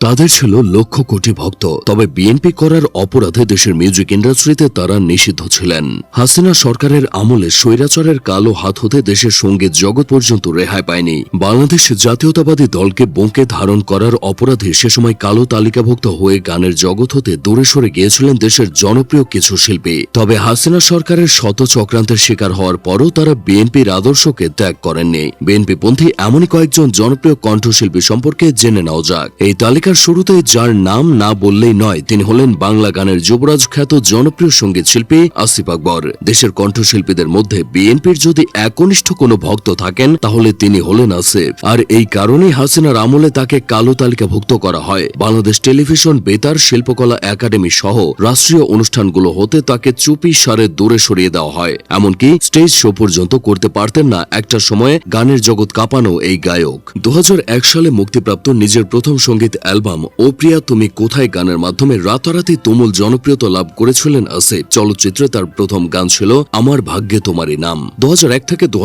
তাদের ছিল লক্ষ কোটি ভক্ত, তবে বিএনপি করার অপরাধে দেশের মিউজিক ইন্ডাস্ট্রিতে তারা নিষিদ্ধ ছিলেন। হাসিনা সরকারের আমলে স্বৈরাচারের কালো হাত হতে দেশের সংগীত জগৎ পর্যন্ত রেহাই পায়নি। বাংলাদেশ জাতীয়তাবাদী দলকে বঙ্কে ধারণ করার অপরাধে সে সময় কালো তালিকাভুক্ত হয়ে গানের জগৎ হতে দূরে সরে গিয়েছিলেন দেশের জনপ্রিয় কিছু শিল্পী। তবে হাসিনা সরকারের শত চক্রান্তের শিকার হওয়ার পরও তারা বিএনপির আদর্শকে ত্যাগ করেননি। বিএনপি পন্থী এমনই কয়েকজন জনপ্রিয় কণ্ঠশিল্পী সম্পর্কে জেনে নেওয়া যাক। এই তালিকার শুরুতে যার নাম না বললেই নয়, তিনি হলেন বাংলা গানের যুবরাজ খ্যাত জনপ্রিয় সংগীত শিল্পী আসিফ আকবর। দেশের কণ্ঠশিল্পীদের মধ্যে বিএনপির যদি একনিষ্ঠ কোনো ভক্ত থাকেন, তাহলে তিনি হলেন আসিফ। আর এই কারণেই হাসিনার আমলে তাকে কালো তালিকাভুক্ত করা হয়। বাংলাদেশ টেলিভিশন বেতার শিল্পকলা একাডেমি সহ রাষ্ট্রীয় অনুষ্ঠানগুলো হতে তাকে চুপি সারে দূরে সরিয়ে দেওয়া হয়। এমনকি স্টেজ শো পর্যন্ত করতে পারতেন না একটা সময়ে গানের জগৎ কাঁপানো এই গায়ক। দু হাজার এক সালে মুক্তিপ্রাপ্ত নিজের প্রথম সংগীত অ্যালবাম ও প্রিয়া, তুমি কোথায় গানের মাধ্যমে রাতারাতি তুমুল জনপ্রিয়তা লাভ করেছিলেন আসিফ চলচ্চিত্রে তার প্রথম গান ছিল আমার ভাগ্যে তোমারই নাম। দু থেকে দু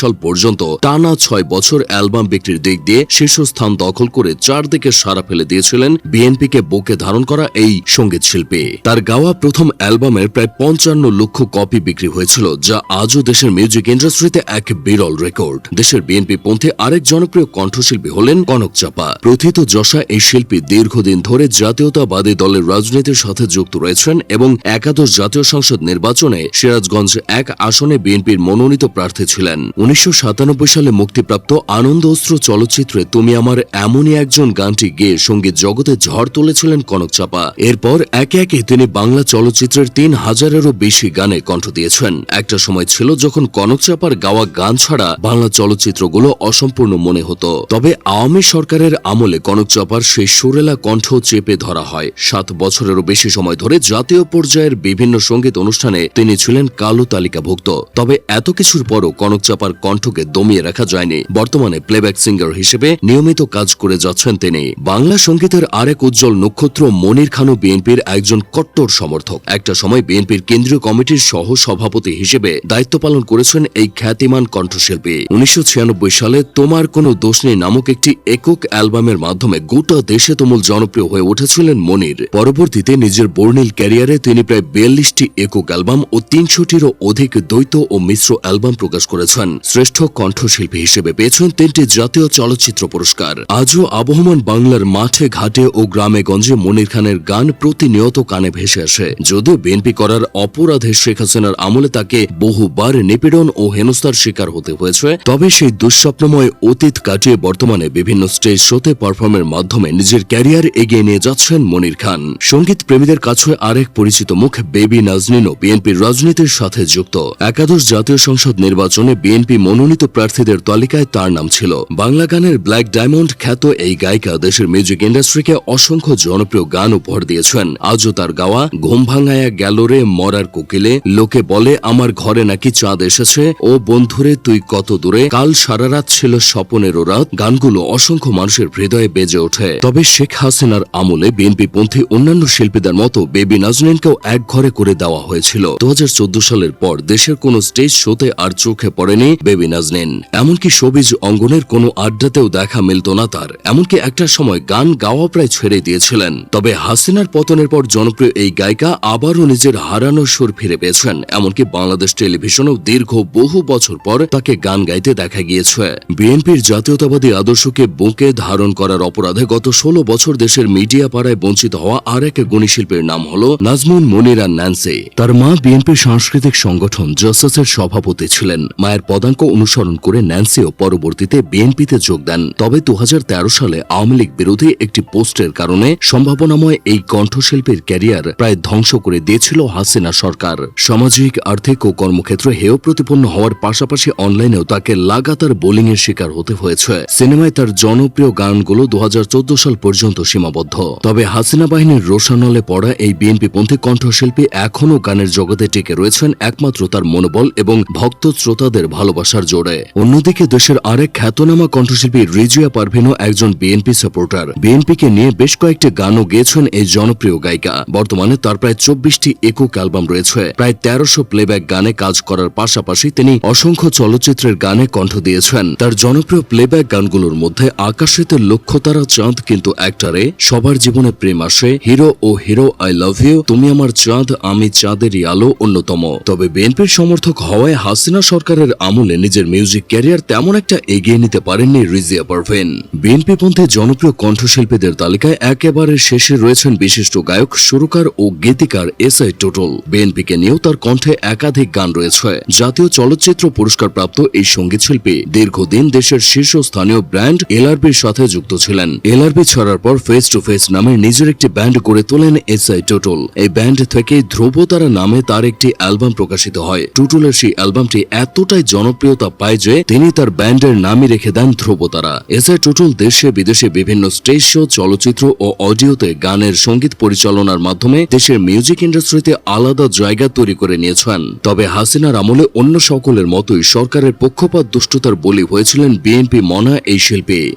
সাল পর্যন্ত টানা ছয় বছর অ্যালবাম বিক্রির দিক দিয়ে শীর্ষস্থান দখল করে চারদিকে সারা ফেলে দিয়েছিলেন বিএনপিকে বুকে ধারণ করা এই সংগীত শিল্পী। তার গাওয়া প্রথম অ্যালবামের প্রায় পঞ্চান্ন লক্ষ কপি বিক্রি হয়েছিল, যা আজও দেশের মিউজিক ইন্ডাস্ট্রিতে এক বিরল রেকর্ড। দেশের বিএনপি পন্থী আরেক জনপ্রিয় কণ্ঠশিল্পী হলেন কনক চাপা। প্রথিত যশা এই শিল্পী দীর্ঘদিন ধরে জাতীয়তাবাদী দলের রাজনীতির সাথে যুক্ত রয়েছেন এবং একাদশ জাতীয় সংসদ নির্বাচনে সিরাজগঞ্জ এক আসনে বিএনপির মনোনীত প্রার্থী ছিলেন। উনিশশো সাতানব্বই সালে মুক্তিপ্রাপ্ত আনন্দ অস্ত্র চলচ্চিত্রে তুমি আমার এমনই একজন গানটি গেয়ে সংগীত জগতে ঝড় তুলেছিলেন কনক চাপা। এরপর একে একে তিনি বাংলা চলচ্চিত্রের তিন হাজারেরও বেশি গানে কণ্ঠ দিয়েছেন। একটা সময় ছিল যখন কনক চাপার গাওয়া গান ছাড়া বাংলা চলচ্চিত্রগুলো অসম্পূর্ণ মনে হতো। তবে আওয়ামী সরকারের আমলে কনক চাপার সেই সুরেলা কণ্ঠ চেপে ধরা হয়। সাত বছরেরও বেশি সময় ধরে জাতীয় পর্যায়ের বিভিন্ন সংগীত অনুষ্ঠানে তিনি ছিলেন কালো তালিকাভুক্ত। তবে এত কিছুর পরও কনক চাপার কণ্ঠকে দমিয়ে রাখা যায়নি। বর্তমানে প্লেব্যাক সিঙ্গার হিসেবে নিয়মিত কাজ করে যাচ্ছেন তিনি। বাংলা সঙ্গীতের আরেক উজ্জ্বল নক্ষত্র মনির খানও বিএনপির একজন কট্টর সমর্থক। একটা সময় বিএনপির কেন্দ্রীয় কমিটির সহ সভাপতি হিসেবে দায়িত্ব পালন করেছেন এই খ্যাতিমান কণ্ঠশিল্পী। উনিশশো ছিয়ানব্বই সালে তোমার কোনো দোষ নেই নামক একটি একক অ্যালবামের মাধ্যমে গোটা দেশে তুমুল জনপ্রিয় হয়ে উঠেছিলেন মনির। পরবর্তীতে নিজের বর্ণিল ক্যারিয়ারে তিনি প্রায় বিয়াল্লিশটি একক অ্যালবাম ও তিনশোটিরও অধিক দ্বৈত ও মিশ্র অ্যালবাম প্রকাশ করেছেন। শ্রেষ্ঠ কণ্ঠশিল্পী হিসেবে পেয়েছেন তিনটি জাতীয় চলচ্চিত্র পুরস্কার। আজও আবহমান বাংলার মাঠে, ঘাটে ও গ্রামে গঞ্জে মনির খানের গান প্রতিনিয়ত কানে ভেসে আসে। যদিও বিএনপি করার অপরাধে শেখ হাসিনার আমলে তাকে বহুবার নিপীড়ন ও হেনস্থার শিকার হতে হয়েছে, তবে সেই দুঃস্বপ্নময় অতীত কাটিয়ে বর্তমানে বিভিন্ন স্টেজ শোতে পারফর্মের মাধ্যমে নিজের ক্যারিয়ার এগিয়ে নিয়ে যাচ্ছেন মনির খান। সংগীত প্রেমীদের কাছে আরেক পরিচিত মুখ বেবি নাজনিনও বিএনপির রাজনীতির সাথে যুক্ত। একাদশ জাতীয় সংসদ নির্বাচনে বিএনপি মনোনীত প্রার্থীদের তালিকায় তার নাম ছিল। বাংলা গানের ব্ল্যাক ডায়মন্ড খ্যাত এই গায়িকা দেশের মিউজিক ইন্ডাস্ট্রিকে অসংখ্য জনপ্রিয় গান উপহার দিয়েছেন। আজও তার গাওয়া, ঘুম ভাঙায়া গেলরে মরার কোকিলে, লোকে বলে আমার ঘরে নাকি চাঁদ এসেছে, ও বন্ধুরে তুই কত দূরে, কাল সারা রাত ছিল স্বপনেরও রাত, গানগুলো অসংখ্য মানুষের হৃদয়ে বেজে ওঠে। তবে শেখ হাসিনার আমলে বিএনপি পন্থী অন্যান্য শিল্পীদের মতো বেবি নাজনীনকেও এক ঘরে করে দেওয়া হয়েছিল। দু হাজার চোদ্দ সালের পর দেশের কোন স্টেজ শোতে আর চোখে পড়েনি বেবি নাজনীন। এমনকি সবিজ অঙ্গনের কোনো আড্ডাতেও দেখা মিলত না তার। এমনকি একটা সময় গান গাওয়া প্রায় ছেড়ে দিয়েছিলেন। তবে হাসিনার পতনের পর জনপ্রিয় এই গায়িকা আবারও নিজের হারানো সুর ফিরে পেয়েছেন। এমনকি বাংলাদেশ টেলিভিশনেও দীর্ঘ বহু বছর পর তাকে গান গাইতে দেখা গিয়েছে। বিএনপির জাতীয়তাবাদী আদর্শকে বুকে ধারণ করার অপরাধে গত ষোলো বছর দেশের মিডিয়া পাড়ায় বঞ্চিত হওয়া আর এক গুণী শিল্পীর নাম হল নাজমুন, মনিরা ন্যান্সি। তার মা বিএনপির সাংস্কৃতিক সংগঠন জাসাসের সভাপতি ছিলেন। মায়ের পদাঙ্ক অনুসরণ করে ন্যান্সিও পরবর্তীতে বিএনপিতে যোগ দেন। তবে দু হাজার তেরো সালে আওয়ামী লীগ বিরোধী একটি পোস্টের কারণে সম্ভাবনাময় এই কণ্ঠশিল্পীর ক্যারিয়ার প্রায় ধ্বংস করে দিয়েছিল হাসিনা সরকার। সামাজিক, আর্থিক ও কর্মক্ষেত্রে হেয় প্রতিপন্ন হওয়ার পাশাপাশি অনলাইনেও তাকে লাগাতার বোলিংয়ের শিকার হতে হয়েছে। সিনেমায় তার জনপ্রিয় গানগুলো দু হাজার চোদ্দ সাল পর্যন্ত সীমাবদ্ধ। তবে হাসিনা বাহিনীর রোশানলে পড়া এই বিএনপি পন্থী কণ্ঠশিল্পী এখনও গানের জগতে টিকে রয়েছেন একমাত্র তার মনোবল এবং ভক্ত শ্রোতাদের ভালোবাসার জোরে। অন্যদিকে দেশের আরেক খ্যাতনামা কণ্ঠশিল্পী রিজিয়া পারভিনও একজন বিএনপি সাপোর্টার। বিএনপিকে নিয়ে বেশ কয়েকটি গানও গেয়েছেন এই জনপ্রিয় গায়িকা। বর্তমানে তার প্রায় চব্বিশটি একক অ্যালবাম রয়েছে। প্রায় তেরোশো প্লেব্যাক গানে কাজ করার পাশাপাশি তিনি অসংখ্য চলচ্চিত্রের গানে কণ্ঠ দিয়েছেন। তার জনপ্রিয় প্লেব্যাক গানগুলোর মধ্যে আকাশেতে লক্ষ্যতারা চাঁদ কিন্তু একটারে, সবার জীবনে প্রেম আসে, হিরো, ও হিরো, আই লাভ ইউ, তুমি আমার চাঁদ, আমি চাঁদেরই আলো অন্যতম। তবে বিএনপির সমর্থক হওয়ায় হাসিনা সরকারের আমলে নিজের মিউজিক ক্যারিয়ার তেমন একটা এগিয়ে নিতে পারেননি রিজিয়া পারভেন। বিএনপি পন্থে জনপ্রিয় কণ্ঠশিল্পীদের তালিকায় একেবারে শেষে রয়েছেন বিশিষ্ট গায়ক, সুরকার ও গীতিকার এস আই টোটল। বিএনপিকে নিয়েও তার কণ্ঠে একাধিক গান রয়েছে। জাতীয় চলচ্চিত্র পুরস্কার প্রাপ্ত এই সংগীত শিল্পী দীর্ঘদিন দেশের শীর্ষস্থানীয় ব্র্যান্ড এলআরবির সাথে যুক্ত ছিলেন। এলআরবি ছাড়ার পর ফেস টু ফেস নামে নিজের একটি ব্যান্ড গড়ে তোলেন এস আই টোটল এই ব্যান্ড থেকে ধ্রুবতারা নামে তার একটি অ্যালবাম প্রকাশিত হয়। টুটুলের সেই অ্যালবামটি এতটাই জনপ্রিয়তা পায় যে তিনি তার ব্যান্ডের নামই রেখে দেন ধ্রুবতারা। এস আই টুটুল দেশে বিদেশে বিভিন্ন স্টেজ শো চলচ্চিত্র ও অডিওতে গানের সংগীত পরিচালনার মাধ্যমে দেশের মিউজিক ইন্ডাস্ট্রিতে আলাদা জায়গা তৈরি করে নিয়েছেন। তবে হাসিনার আমলে অন্য সকলের মতোই সরকারের পক্ষপাত দুষ্টতার বলি হয়েছিলেন বিএনপি মনা এই শিল্পী।